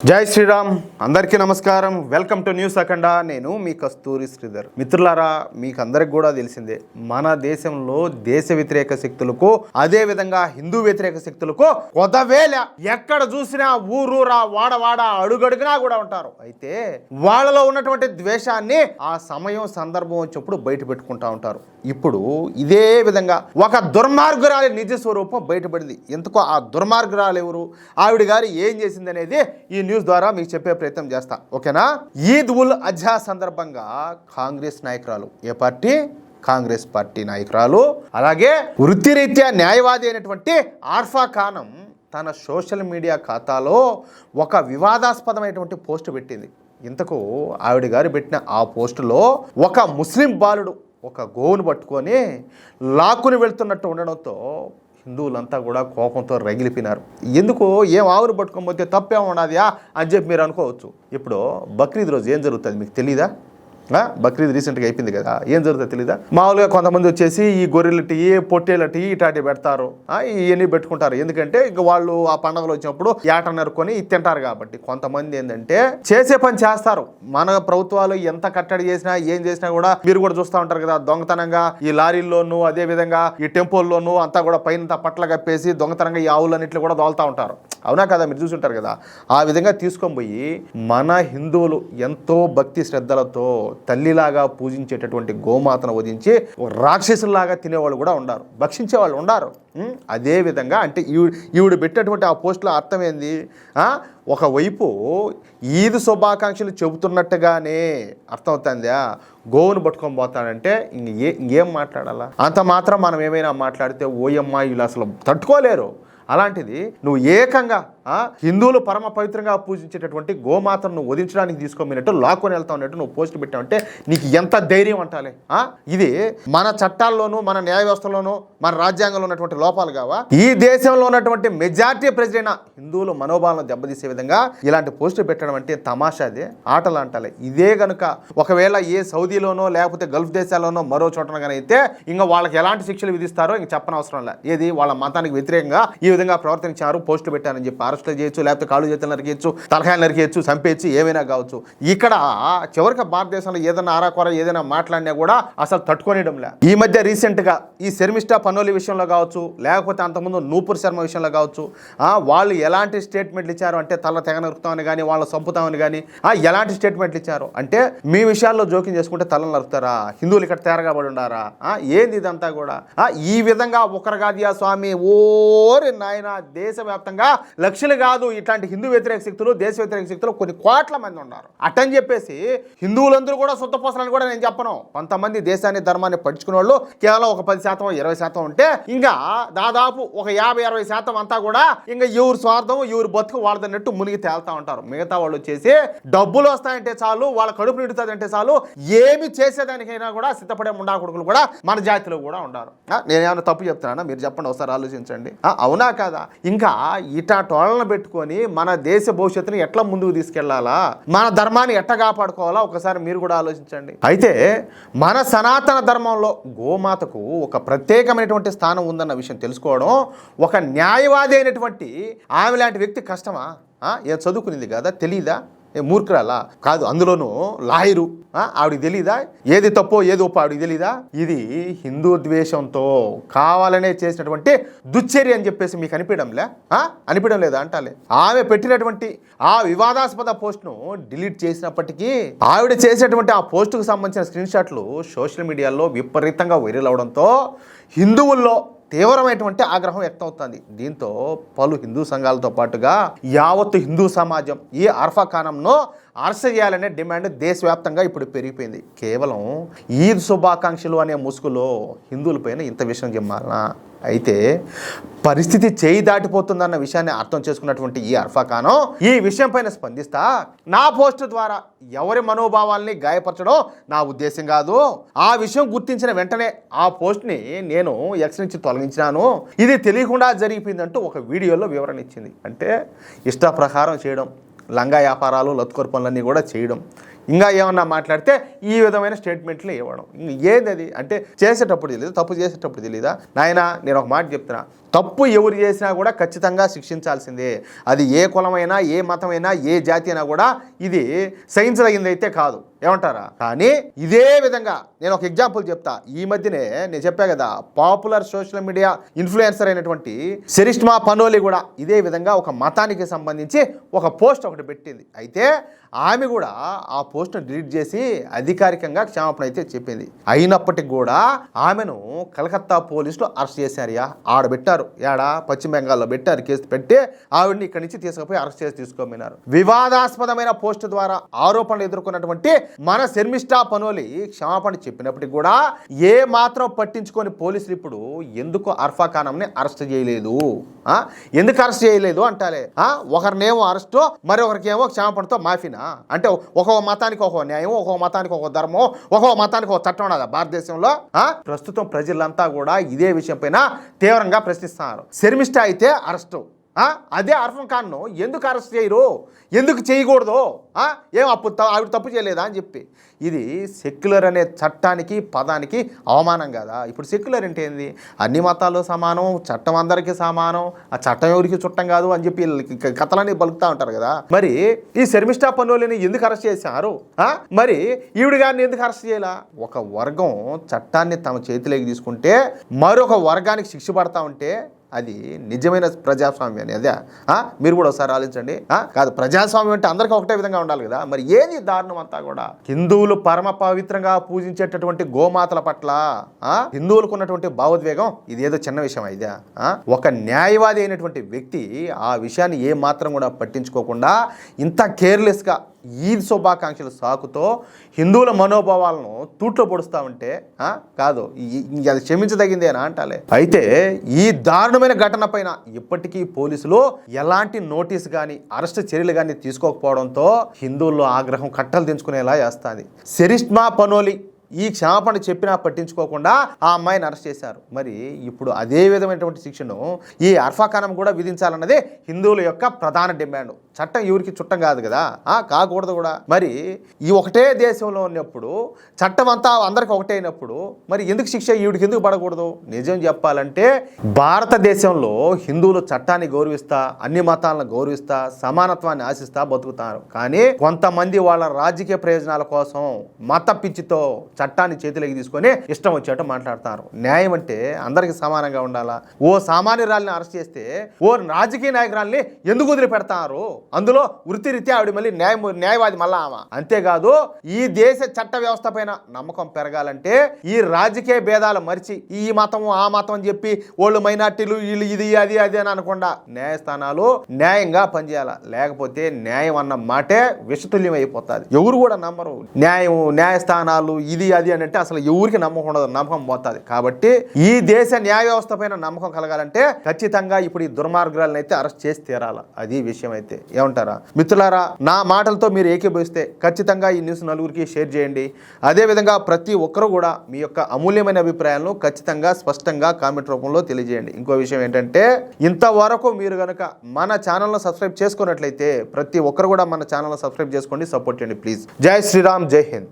జై శ్రీరామ్ అందరికీ నమస్కారం. Welcome to news Akhanda. నేను మీ కస్తూరి శ్రీధర్. మిత్రులారా మీకు అందరికి కూడా తెలిసిందే మన దేశంలో దేశ వ్యతిరేక శక్తులకు అదే విధంగా హిందూ వ్యతిరేక శక్తులకు కొదవేల ఎక్కడ చూసినా ఊరూరా వాడవాడ అడుగడుగునా కూడా ఉంటారు. అయితే వాళ్ళలో ఉన్నటువంటి ద్వేషాన్ని ఆ సమయం సందర్భం వచ్చినప్పుడు బయట పెట్టుకుంటా ఉంటారు. ఇప్పుడు ఇదే విధంగా ఒక దుర్మార్గురాలి నిజ స్వరూపం బయటపడింది. ఎందుకో? ఆ దుర్మార్గురాలు ఎవరు? ఆవిడ గారు ఏం చేసింది అనేది ఈ న్యూస్ ద్వారా మీకు చెప్పే ప్రయత్నం చేస్తా. ఓకేనా? ఈద్ ఉల్ అజా సందర్భంగా కాంగ్రెస్ నాయకురాలు ఏ పార్టీ? కాంగ్రెస్ పార్టీ నాయకురాలు. అలాగే వృత్తిరీత్యా న్యాయవాది అయినటువంటి ఆర్ఫా ఖానం తన సోషల్ మీడియా ఖాతాలో ఒక వివాదాస్పదమైనటువంటి పోస్ట్ పెట్టింది. ఇంతకు ఆవిడ గారు పెట్టిన ఆ పోస్టులో ఒక ముస్లిం బాలుడు ఒక గోవును పట్టుకొని లాక్కుని వెళ్తున్నట్టు ఉండడంతో హిందువులంతా కూడా కోపంతో రగిలిపినారు ఎందుకు ఏం ఆవులు పట్టుకోకపోతే తప్పేం ఉన్నదా అని చెప్పి మీరు అనుకోవచ్చు. ఇప్పుడు బక్రీద్ రోజు ఏం జరుగుతుంది మీకు తెలీదా? బక్రీద్ రీసెంట్గా అయిపోయింది కదా? ఏం జరుగుతుందో తెలీదా? మామూలుగా కొంతమంది వచ్చేసి ఈ గొర్రెల టీ పొట్టేల టీ ఇటాటి పెడతారు. ఇవన్నీ పెట్టుకుంటారు. ఎందుకంటే ఇక వాళ్ళు ఆ పండుగలు వచ్చినప్పుడు ఏట నరుకొని తింటారు కాబట్టి. కొంతమంది ఏంటంటే చేసే పని చేస్తారు. మన ప్రభుత్వాలు ఎంత కట్టడి చేసినా ఏం చేసినా కూడా మీరు కూడా చూస్తూ ఉంటారు కదా దొంగతనంగా ఈ లారీల్లోనూ అదే విధంగా ఈ టెంపోల్లోనూ అంతా కూడా పైన పట్ల కప్పేసి దొంగతనంగా ఈ ఆవులన్నింటిలో కూడా దోలుతూ ఉంటారు. అవునా కదా? మీరు చూసుంటారు కదా. ఆ విధంగా తీసుకొని పోయి మన హిందువులు ఎంతో భక్తి శ్రద్ధలతో తల్లిలాగా పూజించేటటువంటి గోమాతను వధించి రాక్షసులాగా తినేవాళ్ళు కూడా ఉండారు. భక్షించే వాళ్ళు ఉండారు అదే విధంగా అంటే ఈవిడ ఈవిడ పెట్టినటువంటి ఆ పోస్టులో అర్థం ఏంది ఒకవైపు ఈద్ శుభాకాంక్షలు చెబుతున్నట్టుగానే అర్థమవుతుందా? గోవును పట్టుకొని పోతాడంటే ఇంక ఏ ఇంకేం మాట్లాడాలా? అంత మాత్రం మనం ఏమైనా మాట్లాడితే ఓయమ్మ వీళ్ళు అసలు తట్టుకోలేరు. అలాంటిది నువ్వు ఏకంగా హిందువులు పరమ పవిత్రంగా పూజించేటటువంటి గోమాతను నువ్వు వధించడానికి తీసుకోమినట్టు లాక్కొని వెళ్తా ఉన్నట్టు నువ్వు పోస్ట్ పెట్టావంటే నీకు ఎంత ధైర్యం అంటాలి ఇది మన చట్టాల్లోనూ మన న్యాయ వ్యవస్థలోనూ మన రాజ్యాంగంలో ఉన్నటువంటి లోపాలు కావా? ఈ దేశంలో ఉన్నటువంటి మెజార్టీ ప్రజలైన హిందువులు మనోభావాలను దెబ్బతీసే విధంగా ఇలాంటి పోస్టులు పెట్టడం అంటే తమాషాదే ఆటలు అంటాలి. ఇదే గనుక ఒకవేళ ఏ సౌదీలోనో లేకపోతే గల్ఫ్ దేశాల్లోనో మరో చోటన కానీ అయితే ఇంకా వాళ్ళకి ఎలాంటి శిక్షలు విధిస్తారో ఇంక చెప్పనవసరం లే. ఏది? వాళ్ళ మతానికి వ్యతిరేకంగా ఈ విధంగా ప్రవర్తించారు? పోస్టులు పెట్టారని చెప్పి అరెస్టులు చేయొచ్చు లేకపోతే కాళ్ళు చేతులు నరికేయచ్చు తలకాయలు నరికేయచ్చు చంపేయచ్చు ఏమైనా కావచ్చు. ఇక్కడ చివరికి భారతదేశంలో ఏదైనా ఆరాకొర ఏదైనా మాట్లాడినా కూడా అసలు తట్టుకోనియడంలే. ఈ మధ్య రీసెంట్గా ఈ శర్మిష్ట పన్నోలి విషయంలో కావచ్చు లేకపోతే అంతకుముందు నూపూర్ శర్మ విషయంలో కావచ్చు వాళ్ళు ఎలాంటి స్టేట్మెంట్లు ఇచ్చారు? అంటే తల తెగ నరుకుతామని కానీ వాళ్ళు చంపుతామని కానీ ఎలాంటి స్టేట్మెంట్లు ఇచ్చారు? అంటే మీ విషయాల్లో జోక్యం చేసుకుంటే తలను నరుకుతారా? హిందువులు ఇక్కడ తేరగబడి పడి ఉండారా? ఆ, ఏంది ఇదంతా కూడా? ఈ విధంగా ఒకరగాదియా స్వామి ఓరి నాయన దేశవ్యాప్తంగా లక్షలు కాదు ఇట్లాంటి హిందూ వ్యతిరేక శక్తులు దేశ వ్యతిరేక శక్తులు కొన్ని కోట్ల మంది ఉన్నారు. అట్టని చెప్పేసి హిందువులందరూ కూడా సొంతపోసలని కూడా నేను చెప్పను. కొంతమంది దేశాన్ని ధర్మాన్ని పంచుకున్న వాళ్ళు కేవలం ఒక పది శాతం ఇరవై శాతం ఉంటే ఇంకా దాదాపు ఒక యాభై అరవై శాతం అంతా కూడా ఇంకా ఎవరు స్వార్థం ఎవరు బతుకు వాళ్ళదన్నట్టు మునిగి తేల్తా ఉంటారు. మిగతా వాళ్ళు వచ్చేసి డబ్బులు వస్తాయంటే చాలు వాళ్ళ కడుపు నిండుతుందంటే చాలు ఏమి చేసేదానికైనా కూడా సిద్ధపడే ముండా కొడుకులు కూడా మన జాతిలో కూడా ఉండారు. నేను నేనేమైనా తప్పు చెప్తున్నానా? మీరు చెప్పండి ఒకసారి ఆలోచించండి. అవునా కాదా. ఇంకా ఇటా టోళ్ళను పెట్టుకొని మన దేశ భవిష్యత్తుని ఎట్లా ముందుకు తీసుకెళ్ళాలా? మన ధర్మాన్ని ఎట్లా కాపాడుకోవాలా? ఒకసారి మీరు కూడా ఆలోచించండి. అయితే మన సనాతన ధర్మంలో గోమాతకు ఒక ప్రత్యేకమైనటువంటి స్థానం ఉందన్న విషయం తెలుసుకోవడం ఒక న్యాయవాది అయినటువంటి ఆమె లాంటి వ్యక్తి కష్టమా? ఏ ఏం కదా తెలీదా? మూర్ఖురాలా? కాదు అందులోనూ లాయరు ఆవిడకి తెలీదా? ఏది తప్పో ఏది ఒప్పో ఆవిడకి తెలీదా? ఇది హిందూ ద్వేషంతో కావాలనే చేసినటువంటి దుశ్చర్య అని చెప్పేసి మీకు అనిపించడంలే. అనిపించడం లేదా అంటాలే? ఆమె పెట్టినటువంటి ఆ వివాదాస్పద పోస్ట్ను డిలీట్ చేసినప్పటికీ ఆవిడ చేసినటువంటి ఆ పోస్టుకు సంబంధించిన స్క్రీన్ షాట్లు సోషల్ మీడియాలో విపరీతంగా వైరల్ అవడంతో హిందువుల్లో తీవ్రమైనటువంటి ఆగ్రహం వ్యక్తమవుతుంది. దీంతో పలు హిందూ సంఘాలతో పాటుగా యావత్తు హిందూ సమాజం ఈ అర్ఫా అరెస్ట్ చేయాలనే డిమాండ్ దేశవ్యాప్తంగా ఇప్పుడు పెరిగిపోయింది. కేవలం ఈద్ శుభాకాంక్షలు అనే ముసుగులో హిందువులపైన ఇంత విషయం చెప్పాలనా అయితే పరిస్థితి చేయి దాటిపోతుందన్న విషయాన్ని అర్థం చేసుకున్నటువంటి ఈ అర్ఫా ఖానం ఈ విషయం పైన స్పందిస్తా నా పోస్ట్ ద్వారా ఎవరి మనోభావాల్ని గాయపరచడం నా ఉద్దేశం కాదు. ఆ విషయం గుర్తించిన వెంటనే ఆ పోస్ట్ని నేను ఎక్స్ నుంచి తొలగించినాను. ఇది తెలియకుండా జరిగిపోయిందంటూ ఒక వీడియోలో వివరణ ఇచ్చింది. అంటే ఇష్ట ప్రకారం చేయడం. లంగా వ్యాపారాలు లత్కొర పనులన్నీ కూడా చేయడం. ఇంకా ఏమన్నా మాట్లాడితే ఈ విధమైన స్టేట్మెంట్లు ఇవ్వడం. ఇంక ఏది అది అంటే చేసేటప్పుడు తెలియదు తప్పు చేసేటప్పుడు తెలియదా నాయన నేను ఒక మాట చెప్తున్నా. తప్పు ఎవరు చేసినా కూడా ఖచ్చితంగా శిక్షించాల్సిందే. అది ఏ కులమైనా ఏ మతమైనా ఏ జాతి అయినా కూడా ఇది సైన్స్ కాదు. ఏమంటారా? కానీ ఇదే విధంగా నేను ఒక ఎగ్జాంపుల్ చెప్తా. ఈ మధ్యనే నేను చెప్పా కదా పాపులర్ సోషల్ మీడియా ఇన్ఫ్లుయెన్సర్ అయినటువంటి శరిష్మా పనోలి కూడా ఇదే విధంగా ఒక మతానికి సంబంధించి ఒక పోస్ట్ ఒకటి పెట్టింది. అయితే ఆమె కూడా ఆ పోస్ట్ను డిలీట్ చేసి అధికారికంగా క్షమాపణ అయితే చెప్పింది. అయినప్పటికీ కూడా ఆమెను కలకత్తా పోలీసులు అరెస్ట్ చేశారయ్యా. ఆడ పెట్టారు. ఏడ పశ్చిమ బెంగాల్లో పెట్టారు. కేసు పెట్టి ఆవిడని ఇక్కడి నుంచి తీసుకుపోయి అరెస్ట్ చేసి తీసుకోమన్నారు. వివాదాస్పదమైన పోస్ట్ ద్వారా ఆరోపణలు ఎదుర్కొన్నటువంటి మన శర్మిష్ఠా పనోలి క్షమాపణ చెప్పినప్పటికీ కూడా ఏ మాత్రం పట్టించుకొని పోలీసులు ఇప్పుడు ఎందుకు అర్ఫా ఖానంని అరెస్ట్ చేయలేదు? ఎందుకు అరెస్ట్ చేయలేదు అంటాలే? ఒకరినేమో అరెస్టు మరొకరికేమో క్షమాపణతో మాఫీనా? అంటే ఒక్కొక్క మతానికి ఒక న్యాయం ఒక్కొక్క మతానికి ఒక ధర్మం ఒక్కొక్క మతానికి ఒక చట్టం ఉన్నదా భారతదేశంలో? ప్రస్తుతం ప్రజలంతా కూడా ఇదే విషయం పైన తీవ్రంగా ప్రశ్నిస్తున్నారు. శర్మిష్ఠ అయితే అరెస్టు. అదే అర్హం ఖాన్ను ఎందుకు అరెస్ట్ చేయరు? ఎందుకు చేయకూడదు? ఏం అప్పు ఆవిడ తప్పు చేయలేదా అని చెప్పి. ఇది సెక్యులర్ అనే చట్టానికి పదానికి అవమానం కదా? ఇప్పుడు సెక్యులర్ అంటే ఏంది? అన్ని మతాలు సమానం చట్టం అందరికీ సమానం ఆ చట్టం ఎవరికి చుట్టం కాదు అని చెప్పి వీళ్ళకి క- కథలన్నీ ఉంటారు కదా. మరి ఈ శర్మిష్ఠా పనులని ఎందుకు అరెస్ట్ చేశారు? మరి ఈవిడ గారిని ఎందుకు అరెస్ట్ చేయాల? ఒక వర్గం చట్టాన్ని తమ చేతిలోకి తీసుకుంటే మరొక వర్గానికి శిక్ష పడతా ఉంటే అది నిజమైన ప్రజాస్వామ్యం అని అదే మీరు కూడా ఒకసారి ఆలోచించండి. కాదు ప్రజాస్వామ్యం అంటే అందరికీ ఒకటే విధంగా ఉండాలి కదా. మరి ఏది దారుణం అంతా కూడా? హిందువులు పరమ పవిత్రంగా పూజించేటటువంటి గోమాతల పట్ల హిందువులకు ఉన్నటువంటి భావోద్వేగం ఇదేదో చిన్న విషయం అయితే ఒక న్యాయవాది అయినటువంటి వ్యక్తి ఆ విషయాన్ని ఏ మాత్రం కూడా పట్టించుకోకుండా ఇంత కేర్లెస్గా ఈద్ శుభాకాంక్షలు సాకుతో హిందువుల మనోభావాలను తూట్లో పొడుస్తా ఉంటే కాదు అది క్షమించదగిందేనా అంటాలే. అయితే ఈ దారుణమైన ఘటన పైన ఇప్పటికీ పోలీసులు ఎలాంటి నోటీస్ కానీ అరెస్ట్ చర్యలు కానీ తీసుకోకపోవడంతో హిందువుల్లో ఆగ్రహం కట్టలు దించుకునేలా చేస్తుంది. సెరిష్మా పనోలి ఈ క్షమాపణ చెప్పినా పట్టించుకోకుండా ఆ అమ్మాయిని అరెస్ట్ చేశారు. మరి ఇప్పుడు అదే విధమైనటువంటి శిక్షను ఈ అర్ఫాఖానం కూడా విధించాలన్నదే హిందువుల యొక్క ప్రధాన డిమాండ్. చట్టం ఎవరికి చుట్టం కాదు కదా? ఆ కాకూడదు కూడా. మరి ఈ ఒకటే దేశంలో ఉన్నప్పుడు చట్టం అంతా అందరికి ఒకటే అయినప్పుడు మరి ఎందుకు శిక్ష ఈవిడికి ఎందుకు పడకూడదు? నిజం చెప్పాలంటే భారతదేశంలో హిందువులు చట్టాన్ని గౌరవిస్తా అన్ని మతాలను గౌరవిస్తా సమానత్వాన్ని ఆశిస్తా బతుకుతారు. కానీ కొంతమంది వాళ్ళ రాజకీయ ప్రయోజనాల కోసం మత పిచ్చితో చట్టాన్ని చేతిలోకి తీసుకొని ఇష్టం వచ్చేట మాట్లాడతారు. న్యాయం అంటే అందరికి సమానంగా ఉండాలా? ఓ సామాన్యురాల్ని అరెస్ట్ చేస్తే ఓ రాజకీయ నాయకురాల్ని ఎందుకు వదిలిపెడతారు? అందులో వృత్తిరీత్యా ఆవిడ మళ్ళీ న్యాయం న్యాయవాది మళ్ళా ఆమె. అంతేకాదు ఈ దేశ చట్ట వ్యవస్థ పైన నమ్మకం పెరగాలంటే ఈ రాజకీయ భేదాలు మరిచి ఈ మతం ఆ మతం అని చెప్పి వాళ్ళు మైనార్టీలు వీళ్ళు ఇది అది అది అని అనకుండా న్యాయస్థానాలు న్యాయంగా పనిచేయాల? లేకపోతే న్యాయం అన్న మాటే విషతుల్యం అయిపోతుంది ఎవరు కూడా నమ్మరు. న్యాయం న్యాయస్థానాలు ఇది అది అని అంటే అసలు ఎవరికి నమ్మకం ఉండదు. నమ్మకం పోతుంది. కాబట్టి ఈ దేశ న్యాయ వ్యవస్థ పైన నమ్మకం కలగాలంటే ఖచ్చితంగా ఇప్పుడు ఈ దుర్మార్గురాలను అయితే అరెస్ట్ చేసి తీరాల. అది విషయం అయితే. ఏమంటారా? మిత్రులారా నా మాటలతో మీరు ఏకీభవిస్తే ఖచ్చితంగా ఈ న్యూస్ నలుగురికి షేర్ చేయండి. అదేవిధంగా ప్రతి ఒక్కరు కూడా మీ యొక్క అమూల్యమైన అభిప్రాయాలను ఖచ్చితంగా స్పష్టంగా కామెంట్ రూపంలో తెలియజేయండి. ఇంకో విషయం ఏంటంటే ఇంతవరకు మీరు కనుక మన ఛానల్ను సబ్స్క్రైబ్ చేసుకున్నట్లయితే ప్రతి ఒక్కరు కూడా మన ఛానల్ను సబ్స్క్రైబ్ చేసుకోండి సపోర్ట్ చేయండి ప్లీజ్. జై శ్రీరామ్ జై హింద్.